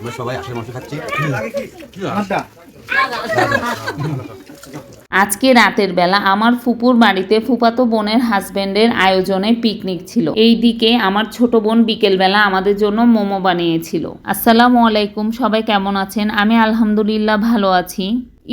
আমরা সবাই খাচ্ছি। আজকে রাতের বেলা আমার ফুপুর বাড়িতে ফুপাতো বোনের হাজবেন্ডের আয়োজনে পিকনিক ছিল। এই দিকে আমার ছোট বোন বিকেলবেলা আমাদের জন্য মোমো বানিয়েছিল। আসসালামু আলাইকুম, সবাই কেমন আছেন? আমি আলহামদুলিল্লাহ ভালো আছি।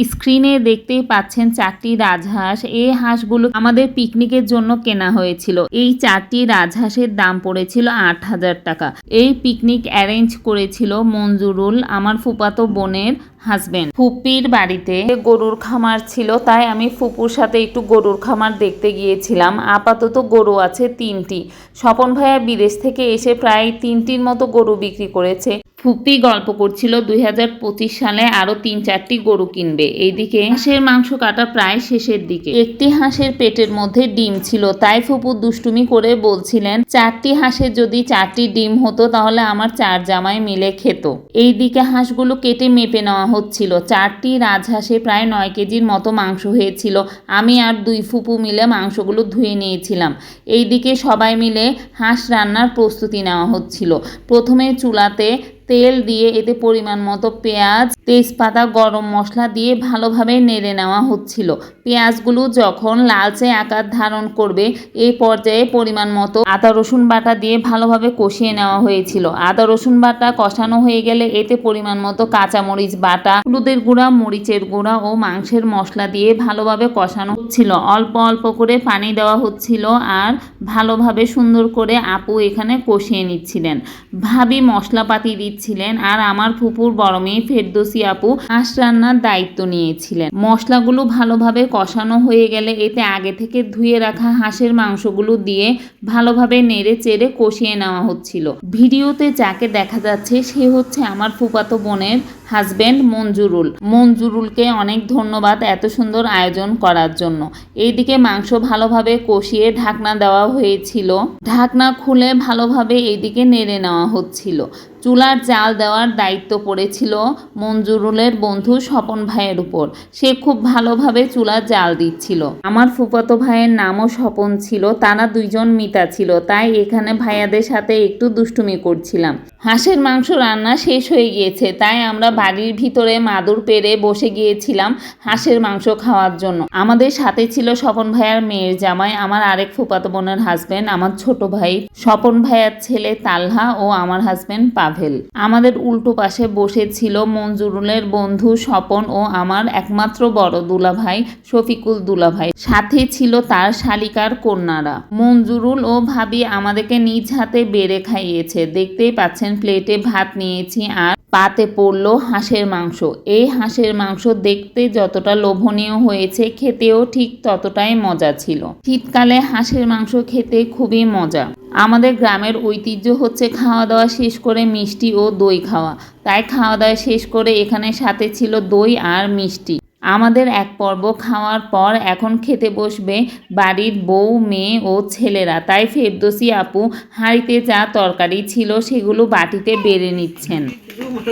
স্ক্রিনে দেখতেই পাচ্ছেন চারটি রাজহাঁস। এই হাঁসগুলো আমাদের পিকনিকের জন্য কেনা হয়েছিল। এই চারটি রাজহাঁসের দাম পড়েছিল আট হাজার টাকা। এই পিকনিক অ্যারেঞ্জ করেছিল মঞ্জুরুল, আমার ফুপাতো বোনের হাজবেন্ড। ফুপির বাড়িতে গরুর খামার ছিল, তাই আমি ফুপুর সাথে একটু গরুর খামার দেখতে গিয়েছিলাম। আপাতত গরু আছে তিনটি। স্বপন ভাইয়া বিদেশ থেকে এসে প্রায় তিনটির মতো গরু বিক্রি করেছে। ফুপি গল্প করছিল, দুই হাজার পঁচিশ সালে আরও তিন চারটি গরু কিনবে। এইদিকে হাঁসের মাংস কাটা প্রায় শেষের দিকে। একটি হাঁসের পেটের মধ্যে ডিম ছিল, তাই ফুপু দুষ্টুমি করে বলছিলেন, চারটি হাঁসের যদি চারটি ডিম হতো, তাহলে আমার চার জামাই মিলে খেত। এইদিকে হাঁসগুলো কেটে মেপে নেওয়া হচ্ছিল। চারটি রাজহাঁসে প্রায় নয় কেজির মতো মাংস হয়েছিল। আমি আর দুই ফুপু মিলে মাংসগুলো ধুয়ে নিয়েছিলাম। এইদিকে সবাই মিলে হাঁস রান্নার প্রস্তুতি নেওয়া হচ্ছিল। প্রথমে চুলাতে তেল দিয়ে এতে পরিমাণ মতো পেঁয়াজ, তেজপাতা, গরম মশলা দিয়ে ভালোভাবে নেড়ে নেওয়া হচ্ছিল। পেঁয়াজগুলো যখন লালচে আকার ধারণ করবে এই পর্যায়ে পরিমাণ মতো আদা, রসুন বাটা দিয়ে ভালোভাবে কষিয়ে নেওয়া হয়েছিল। আদা, রসুন বাটা কষানো হয়ে গেলে এতে পরিমাণ মতো কাঁচামরিচ বাটা, হলুদের গুঁড়া, মরিচের গুঁড়া ও মাংসের মশলা দিয়ে ভালোভাবে কষানো হচ্ছিল। অল্প অল্প করে পানি দেওয়া হচ্ছিল আর ভালোভাবে সুন্দর করে আপু এখানে কষিয়ে নিচ্ছিলেন। ভাবি মশলাপাতি দিচ্ছিলেন আর আমার ফুপুর বড় মেয়ে ফেরদোসি আপু হাঁস রান্নার দায়িত্ব নিয়েছিলেন। মশলাগুলো ভালোভাবে কষানো হয়ে গেলে এতে আগে থেকে ধুয়ে রাখা হাঁসের মাংসগুলো দিয়ে ভালোভাবে নেড়ে চেড়ে কষিয়ে নেওয়া হচ্ছিল। ভিডিওতে যাকে দেখা যাচ্ছে সে হচ্ছে আমার ফুপাতো বোনের হাজবেন্ড মঞ্জুরুল। মঞ্জুরুলকে অনেক ধন্যবাদ এত সুন্দর আয়োজন করার জন্য। এইদিকে মাংস ভালোভাবে কষিয়ে ঢাকনা দেওয়া হয়েছিল। ঢাকনা খুলে ভালোভাবে এইদিকে নেড়ে নেওয়া হচ্ছিল। চুলার জাল দেওয়ার দায়িত্ব পড়েছিল মঞ্জুরুলের বন্ধু স্বপন ভাইয়ের উপর। সে খুব ভালোভাবে চুলার জাল দিচ্ছিল। আমার ফুফাতো ভাইয়ের নামও স্বপন ছিল, তারা দুইজন মিতা ছিল, তাই এখানে ভাইয়াদের সাথে একটু দুষ্টুমি করছিলাম। হাঁসের মাংস রান্না শেষ হয়ে গিয়েছে, তাই আমরা বাড়ির ভিতরে মাদুর পেরে বসে গিয়েছিলাম হাঁসের মাংস খাওয়ার জন্য। আমাদের সাথে ছিল স্বপন ভাইয়ার মেয়ের জামাই, আমার আরেক ফুপাতো বোনের হাজবেন্ড আমার ছোট ভাই স্বপন ভাইয়ার ছেলে তালহা ও আমার হাজবেন্ড পাভেল। আমাদের উল্টো পাশে বসেছিল মঞ্জুরুলের বন্ধু স্বপন ও আমার একমাত্র বড় দুলাভাই শফিকুল দুলাভাই। সাথে ছিল তার শালিকার কন্যারা। মঞ্জুরুল ও ভাবি আমাদেরকে নিজ হাতে বেড়ে খাইয়েছে। দেখতেই পাচ্ছেন প্লেটে ভাত নিয়েছি আর পাতে পড়ল হাঁসের মাংস। এই হাঁসের মাংস দেখতে যতটা লোভনীয় হয়েছে, খেতেও ঠিক ততটাই মজা ছিল। শীতকালে হাঁসের মাংস খেতে খুবই মজা। আমাদের গ্রামের ঐতিহ্য হচ্ছে খাওয়া দাওয়া শেষ করে মিষ্টি ও দই খাওয়া। তাই খাওয়া দাওয়া শেষ করে এখানে সাথে ছিল দই আর মিষ্টি। আমাদের এক পর্ব খাওয়ার পর এখন খেতে বসবে বাড়ির বউ মেয়ে ও ছেলেরা। তাই ফেরদোসি আপু হাঁড়িতে যা তরকারি ছিল সেগুলো বাটিতে বেড়ে নিচ্ছেন।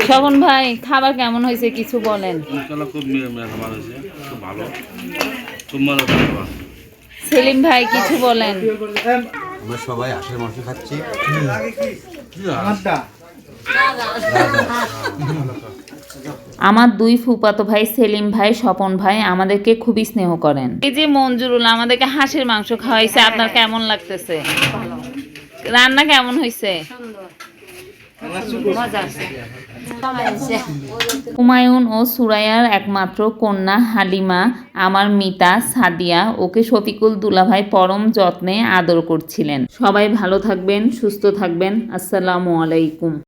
শবন ভাই খাবার কেমন হয়েছে কিছু বলেন। সেলিম ভাই কিছু বলেন। আমরা সবাই আশের মাংস খাচ্ছি। আমার দুই ফুপাতো ভাই সেলিম ভাই স্বপন ভাই আমাদেরকে খুবই স্নেহ করেন। এই যে মঞ্জুরুল আমাদেরকে হাঁসের মাংস খাওয়াইছে আপনার কেমন লাগতেছে? রান্না কেমন হয়েছে হুমায়ুন ও সুরাইয়ার একমাত্র কন্যা হালিমা আমার মিতা সাদিয়া ওকে শফিকুল দুলাভাই পরম যত্নে আদর করছিলেন। সবাই ভালো থাকবেন সুস্থ থাকবেন। আসসালামু আলাইকুম।